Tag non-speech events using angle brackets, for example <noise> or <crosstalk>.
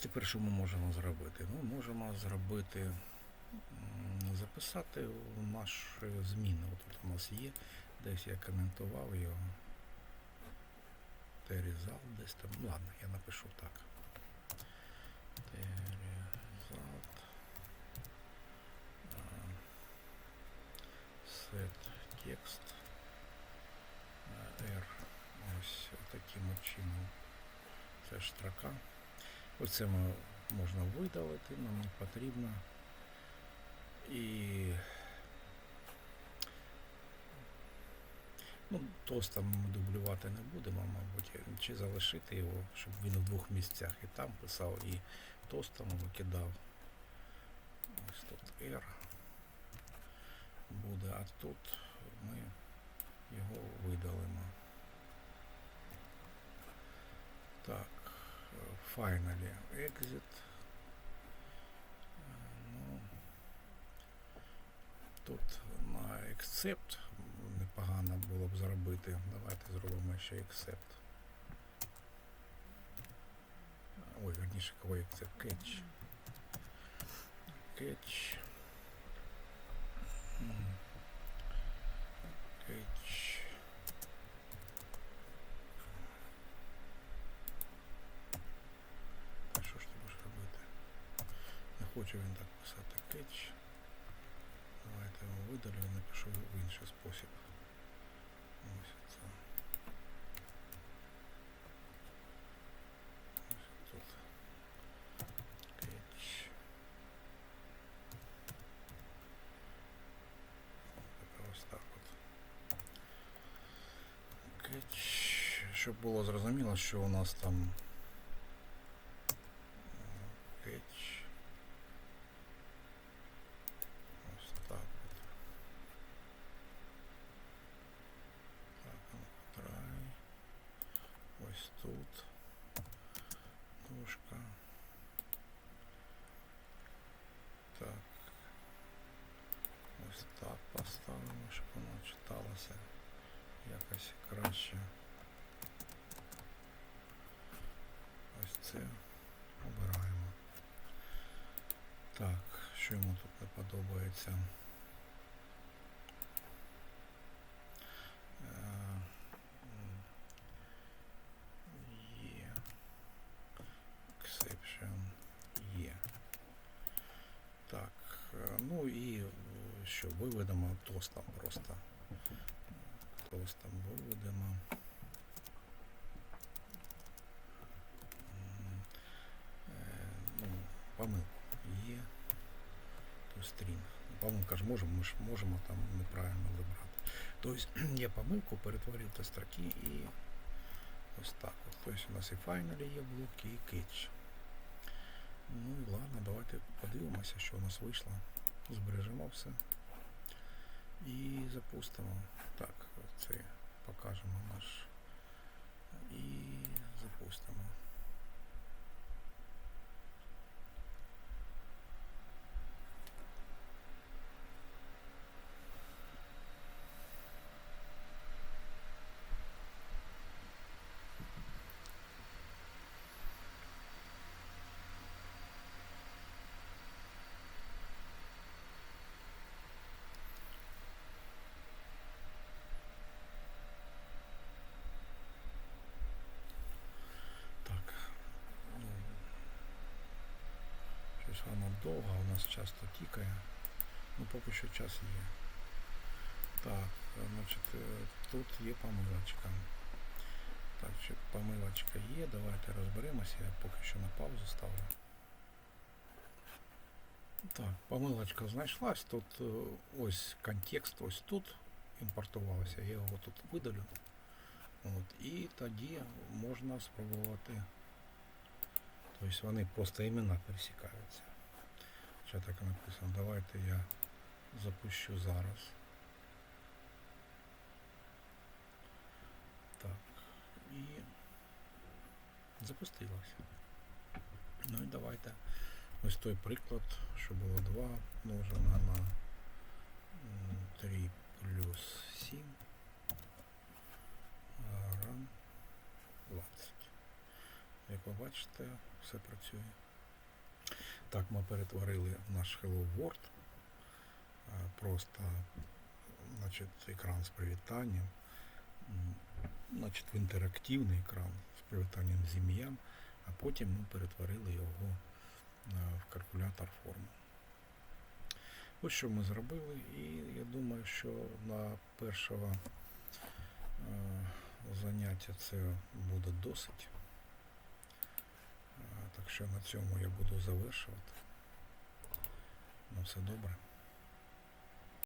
тепер що ми можемо зробити? Ми можемо зробити, записати наші зміни. От тут у нас є, десь я коментував його. Терізал десь там. Ну, Ладно, я напишу так. Терізалт. Set текст. R. Ось таким чином. Це ж строка. Оце ми можна видалити, нам не потрібно. І ну, тостом ми дублювати не будемо, мабуть, чи залишити його, щоб він в двох місцях і там писав, і тостом викидав. Ось тут R буде, а тут ми його видалимо. Так, finally exit. Е, Ну, тут на accept непогано було б зробити. Давайте зробимо ще accept. Ой, верніше, кого accept? Catch. Catch. А що ж ти будеш робити? Не він так писати кетч. Давайте його видалю напишу в інший спосіб. Ось це. Тут. Кетч. Ось так от. Кетч. Щоб було зрозуміло, що у нас там Кетч. Ось так от. Так, ну, край. Ось тут. Дужка. Так. Ось так поставимо, щоб воно читалося якось краще. Ось це обираємо. Так, що йому тут не подобається? Е, Є. Exception є. Так, е, ну і е, що, виведемо тостом просто. Тостом виведемо. М, е, Ну, помилку є. То стрінг. Помилка ж можемо, ми ж можемо там неправильно забрати. Тобто <clears throat> є помилку, перетворив до строки і ось так. От. Тобто у нас і finally є блоки, і catch. Ну і ладно, давайте подивимося, що у нас вийшло. Збережемо все. І запустимо. Так, це покажемо наш. І запустимо. Так. Ну, щось воно довго, у нас часто тікає. Ну поки що час є. Так, е, значить, е, тут є помилочка. Так, що помилочка є, давайте розберемося, я поки що на паузу ставлю. Так, помилочка знайшлась. Тут е, ось контекст ось тут імпортувався, я його тут видалю. От, і тоді можна спробувати. Тобто вони просто імена пересікаються. Що так написано? Давайте я запущу зараз. Так. І запустилося. Ну і давайте ось той приклад, що було 2 множено на 3 плюс 7 бачите, все працює. Так ми перетворили наш Hello World. е, Просто значить, екран з привітанням. Значить, в інтерактивний екран з привітанням з ім'ям, а потім ми перетворили його е, в калькулятор форму. Ось що ми зробили, і я думаю, що на першого е, заняття це буде досить. Так що на цьому я буду завершувати. На все добре.